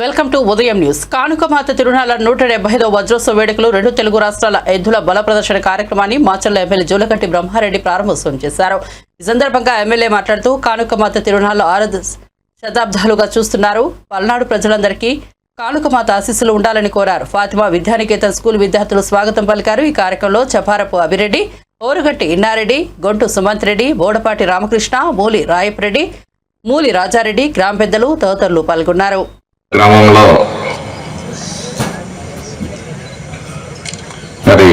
Welcome to Udayam news. Kanukamatha తిరునాళ్ళ నూట డెబ్బైదో వజ్రోత్సవ వేడుకలు రెండు తెలుగు రాష్ట్రాల ఎద్దుల బల ప్రదర్శన కార్యక్రమాన్ని మాచర్ల ఎమ్మెల్యే జూలకంటి బ్రహ్మారెడ్డి ప్రారంభోత్సవం చేశారు. ఈ సందర్భంగా ఎమ్మెల్యే మాట్లాడుతూ కానుకమాత తిరునాళ్ళు ఆరు శతాబ్దాలుగా చూస్తున్నారు. పల్నాడు ప్రజలందరికీ కానుకమాత ఆశీస్సులు ఉండాలని కోరారు. ఫాతిమా విద్యానికేతన్ స్కూల్ విద్యార్థులు స్వాగతం పలికారు. ఈ కార్యక్రమంలో చపారపు అభిరెడ్డి ఓరుగట్టి ఇన్నారెడ్డి గొంటు సుమంత్ రెడ్డి బోడపాటి రామకృష్ణ మూలి రాయప్రెడ్డి మూలి రాజారెడ్డి గ్రామ పెద్దలు తదితరులు పాల్గొన్నారు. గ్రామంలో మరి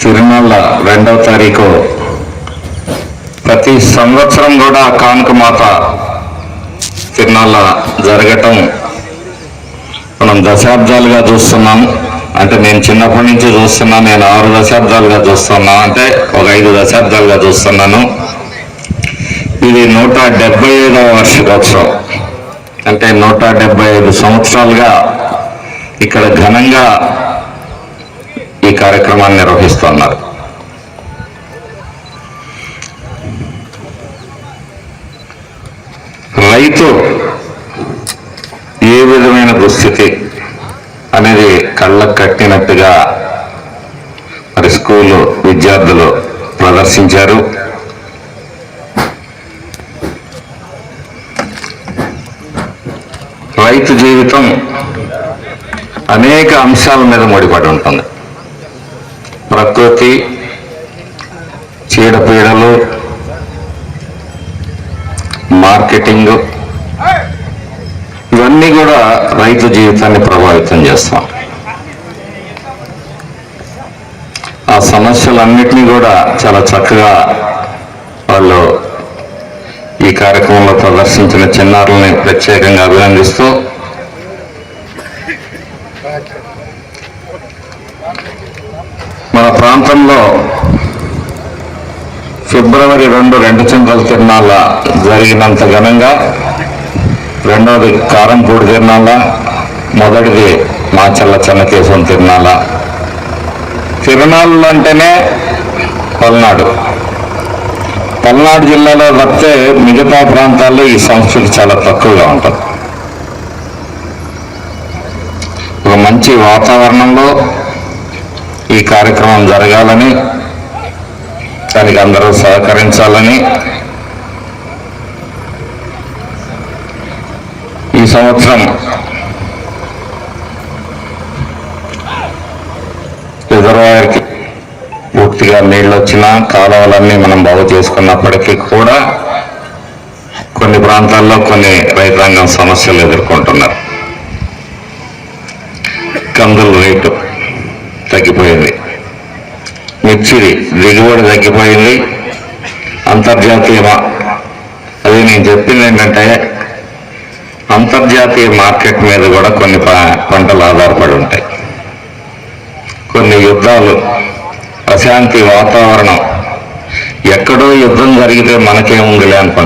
తిరుమల రెండవ తారీఖు ప్రతి సంవత్సరం కూడా కానుకమాత తిరునాళ్ళ జరగటం మనం దశాబ్దాలుగా చూస్తున్నాం. అంటే నేను చిన్నప్పటి నుంచి చూస్తున్నా నేను ఆరు దశాబ్దాలుగా చూస్తున్నా. అంటే ఒక ఐదు దశాబ్దాలుగా చూస్తున్నాను. ఇది నూట డెబ్బై ఐదవ వార్షికోత్సవం. అంటే నూట డెబ్బై ఐదు సంవత్సరాలుగా ఇక్కడ ఘనంగా ఈ కార్యక్రమాన్ని నిర్వహిస్తున్నారు. రైతు ఏ విధమైన దుస్థితి అనేది కళ్ళకు కట్టినట్టుగా మరి స్కూలు విద్యార్థులు ప్రదర్శించారు రైతు జీవితం అనేక అంశాల మీద ముడిపడి ఉంటుంది. ప్రకృతి చీడపీడలు మార్కెటింగ్ ఇవన్నీ కూడా రైతు జీవితాన్ని ప్రభావితం చేస్తాం. ఆ సమస్యలన్నిటినీ కూడా చాలా చక్కగా వాళ్ళు ఈ కార్యక్రమంలో ప్రదర్శించిన చిన్నారుల్ని ప్రత్యేకంగా అభినందిస్తూ మన ప్రాంతంలో ఫిబ్రవరి రెండు రెండు చింతల తిరణాల జరిగినంత ఘనంగా రెండవది కారంపూడి తిరణాల మొదటిది మాచల్ల చెన్నకేశం తిరణాల తిరణాలు అంటేనే పల్నాడు. పల్నాడు జిల్లాలో తప్పితే మిగతా ప్రాంతాల్లో ఈ సంస్కృతి చాలా తక్కువగా ఉంటుంది. ఒక మంచి వాతావరణంలో ఈ కార్యక్రమం జరగాలని దానికి అందరూ సహకరించాలని ఈ సంవత్సరం రిజర్వాయర్కి పూర్తిగా నీళ్ళు వచ్చినా కాలువలన్నీ మనం బాగు చేసుకున్నప్పటికీ కూడా కొన్ని ప్రాంతాల్లో కొన్ని రైతాంగం సమస్యలు ఎదుర్కొంటున్నారు. కందుల రేటు తగ్గిపోయింది. మిర్చి దిగుబడి తగ్గిపోయింది. అంతర్జాతీయ అది నేను చెప్పింది ఏంటంటే అంతర్జాతీయ మార్కెట్ మీద కూడా కొన్ని పంటలు ఆధారపడి ఉంటాయి. కొన్ని యుద్ధాలు అశాంతి వాతావరణం ఎక్కడో యుద్ధం జరిగితే మనకేముందిలే అనుకుంటాం.